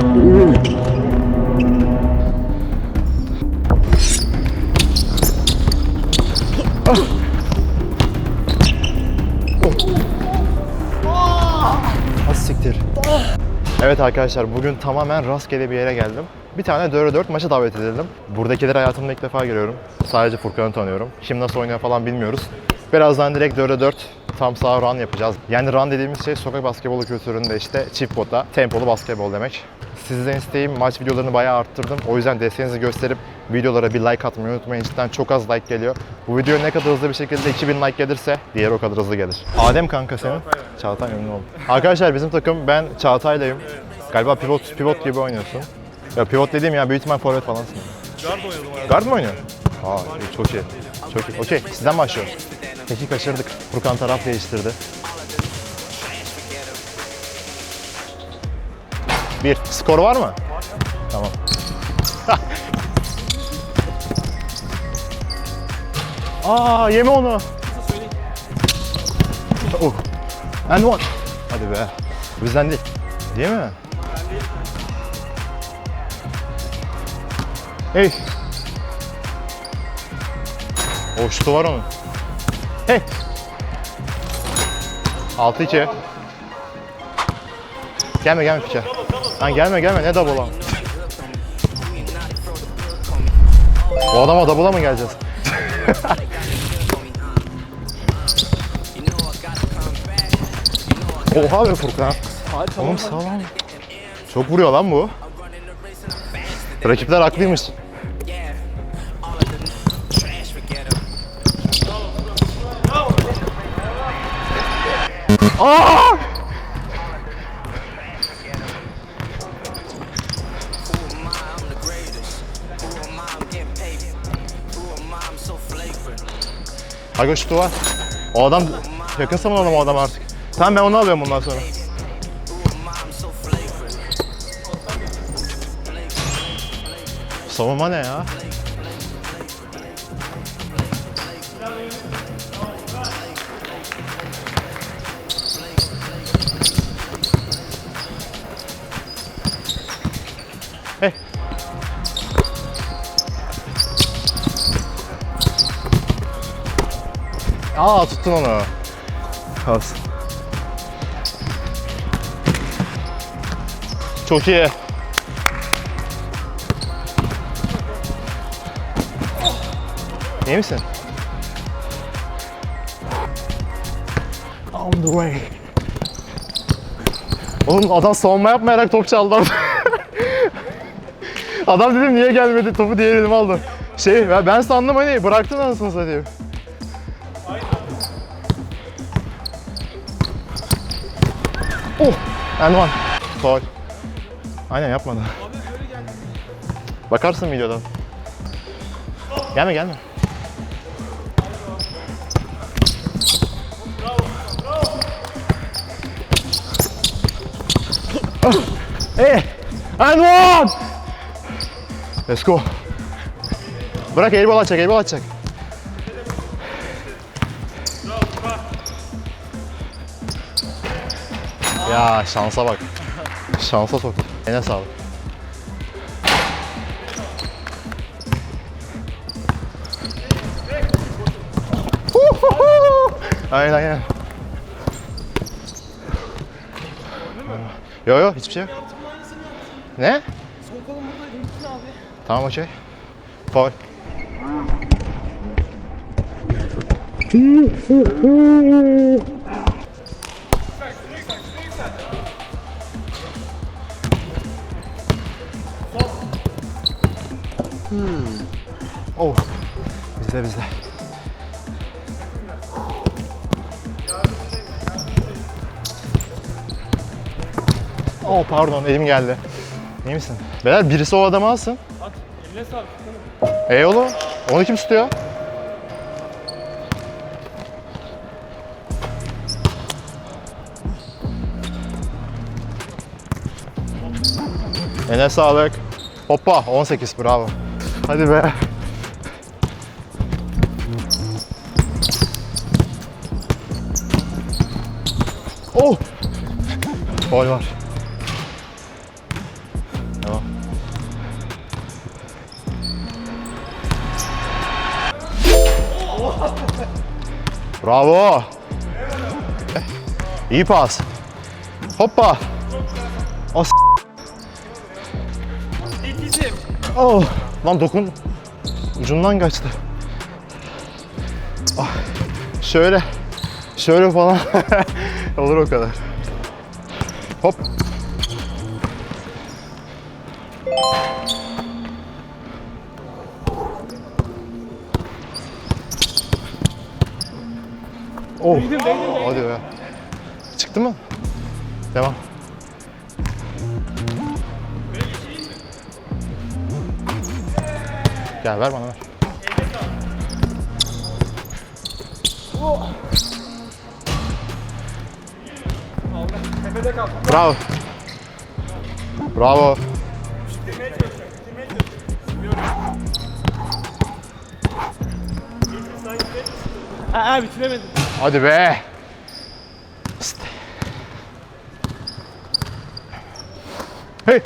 Az siktir. Evet arkadaşlar bugün tamamen rastgele bir yere geldim. Bir tane 4'e 4 maça davet edildim. Buradakileri hayatımda ilk defa görüyorum. Sadece Furkan'ı tanıyorum. Kim nasıl oynuyor falan bilmiyoruz. Birazdan direkt 4'e 4 tam sağ run yapacağız. Yani run dediğimiz şey sokak basketbolu kültüründe işte çift pota, tempolu basketbol demek. Sizden isteğim maç videolarını bayağı arttırdım. O yüzden desteğinizi gösterip videolara bir like atmayı unutmayın. Cidden çok az like geliyor. Bu video ne kadar hızlı bir şekilde 2000 like gelirse diğeri o kadar hızlı gelir. Adem kanka senin? Çağatay memnun oldum. Arkadaşlar bizim takım ben Çağatay'layım. Galiba pivot pivot gibi oynuyorsun. Ya pivot dediğim ya büyük ihtimal forvet falansın. Guard oynadım. Guard mı oynuyor? Aa çok iyi. Çok iyi. Okey sizden başlıyoruz. Peki kaçırdık. Furkan taraf değiştirdi. Bir. Skor var mı? Tamam. Aa yeme onu. Oh. And one. Hadi be. Bizden değil. Değil mi? Hey. O şutu var onun. Hey. 6-2. Gelme gelme piçe. Lan gelme gelme ne double'a? Bu adama double'a mı geleceğiz? Oha be Furkan. Oğlum sağlam. Çok vuruyor lan bu. Rakipler haklıymış. Aa! Aga şutu var. O adam yakınsa mı oğlum o adam artık? Tamam ben onu alıyorum bundan sonra. Savunma ne ya? Aa tuttun onu. Kalsın. Çok iyi. İyi misin? On the way. Oğlum adam savunma yapmayarak top çaldı orada. Adam dedim niye gelmedi topu diğer elime aldı. Şey ben sandım hani bıraktın anasını satayım. Oh! One. Faul. Aynen yapmadı. Bakarsın videodan. Gelme gelme. Hey! And one! Let's go. Bırak airball atacak, airball atacak. Ya şansa bak. Şansa soktu. Eline sağlık. Aynen aynen. Yo yo hiçbir şey yok. Ne? Sol kolum buradaydı. Gittin abi. Tamam okey. Faul. Bizde bizde. Oh pardon elim geldi. İyi misin? Beyler birisi o adamı alsın. At. Eline sağlık. Ey oğlum. Onu kim tutuyor? Eline sağlık. Hoppa 18 bravo. Hadi be. Oy var. Tamam. Bravo. İyi pas. Hoppa. O s- Oh. Lan dokun. Ucundan kaçtı. Ah. Şöyle. Şöyle falan. Olur o kadar. Hop. Oh. Hadi be. Çıktı mı? Devam. Gel ver bana ver. Tepede kal. Bravo. Bravo. Ha, ha bitiremedim. Hadi be. Pst. Hey.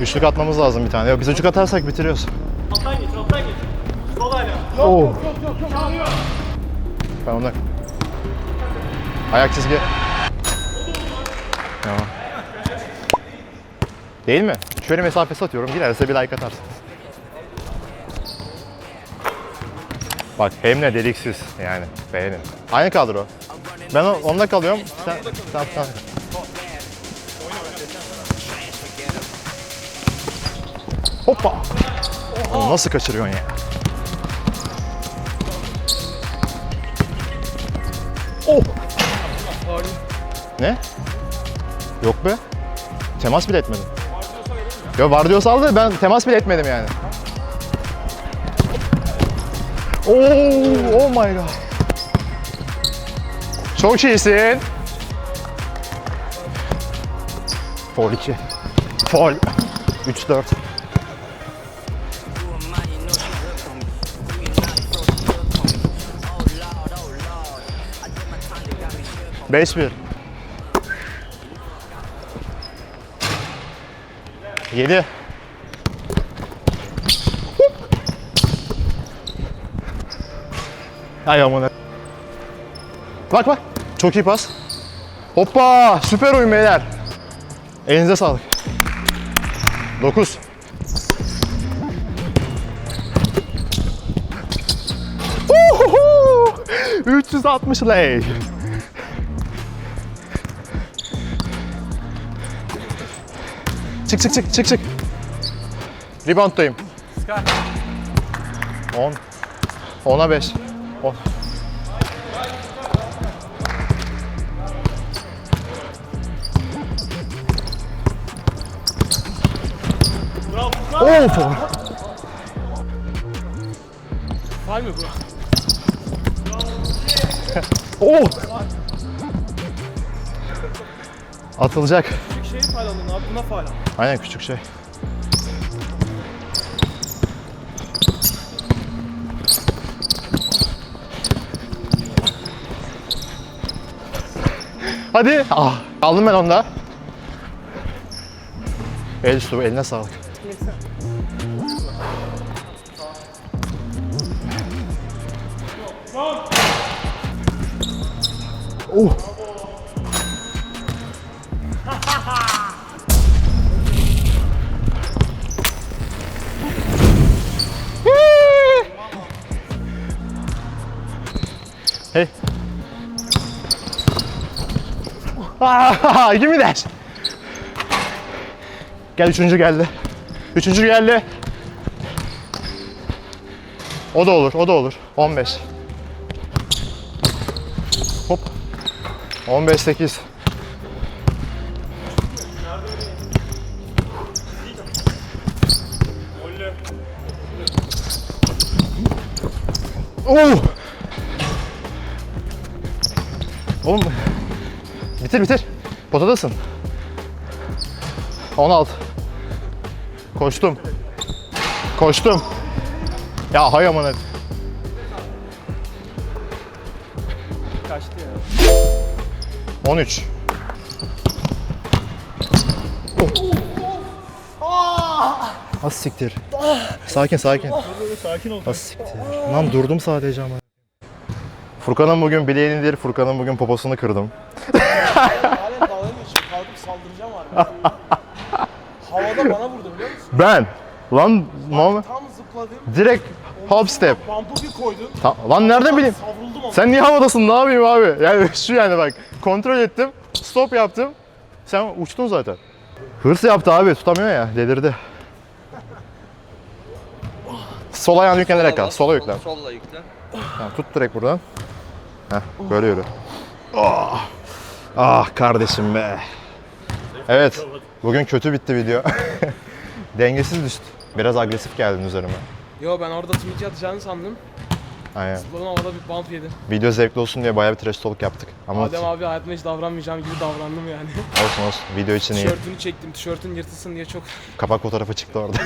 Üçlük atmamız lazım bir tane. Yok biz üçlük atarsak bitiriyoruz. Alttan geç, alttan geç. Sol hala. Oo. Ben onu... Ayak çizgi. Tamam. Değil mi? Şöyle mesafesi atıyorum. Girerse bir like atarsın. Bak hem de deliksiz yani. Beğenin. Aynı. Ben o- onda kalıyorum. Sen, sen, sen. Hoppa. Onu nasıl kaçırıyorsun ya? Oh. Ne? Yok be. Temas bile etmedim. Ya var diyorsa aldı ben temas bile etmedim yani. Oo, oh my god. Çok iyisin. Foul 2. Foul. 3 4. Beş bir. Yedi. Ay amına. Bak bak. Çok iyi pas. Hoppa! Süper oyun beyler. Elinize sağlık. 9. Uhuhu! 360 lay. Çık çık çık çık çık. Rebound'dayım. Sky. 10. 10'a 5. 10. Bravo. Bravo. Of! Var mı bu? Oh! Atılacak. Alın abi. Buna al. Aynen küçük şey. Hadi. Ah, aldım ben onda. El üstü, eline sağlık. Oh. Ah, give me that. Gel üçüncü geldi. Üçüncü geldi. O da olur, o da olur. 15. Hop. 15 8. Oh! Oğlum bitir bitir. Potadasın. 16. Koştum. Koştum. Ya hay aman. Kaçtı ya. 13. Az siktir. Sakin sakin. Sakin ol. Az siktir. Lan durdum sadece ama. Furkan'ın bugün bileğini değil, Furkan'ın bugün poposunu kırdım. Halen dalga geçiyor. Kalkıp saldıracağım abi. Havada bana vurdu biliyor musun? Ben! Lan normal. Tam zıpladım. Direkt hop step. Bump'ı bir koydun. Ta- lan nereden bileyim? Savruldum ama. Sen niye havadasın? Ne yapayım abi? Yani şu yani bak. Kontrol ettim. Stop yaptım. Sen uçtun zaten. Hırs yaptı abi. Tutamıyor ya. Delirdi. Sol ayağını yüklenerek kal. Sola yüklen. Solla yükle. Tamam, tut direkt buradan. Heh, böyle yürü. Ah, ah kardeşim be. Evet, bugün kötü bitti video. Dengesiz düştü. Biraz agresif geldin üzerime. Yo ben orada tweet atacağını sandım. Aynen. Zıpladım havada bir bump yedim. Video zevkli olsun diye bayağı bir trash talk yaptık. Ama Adem abi hayatımda hiç davranmayacağım gibi davrandım yani. olsun olsun. Video için iyi. Tişörtünü çektim. Tişörtün yırtılsın diye çok Kapak fotoğrafı çıktı orada.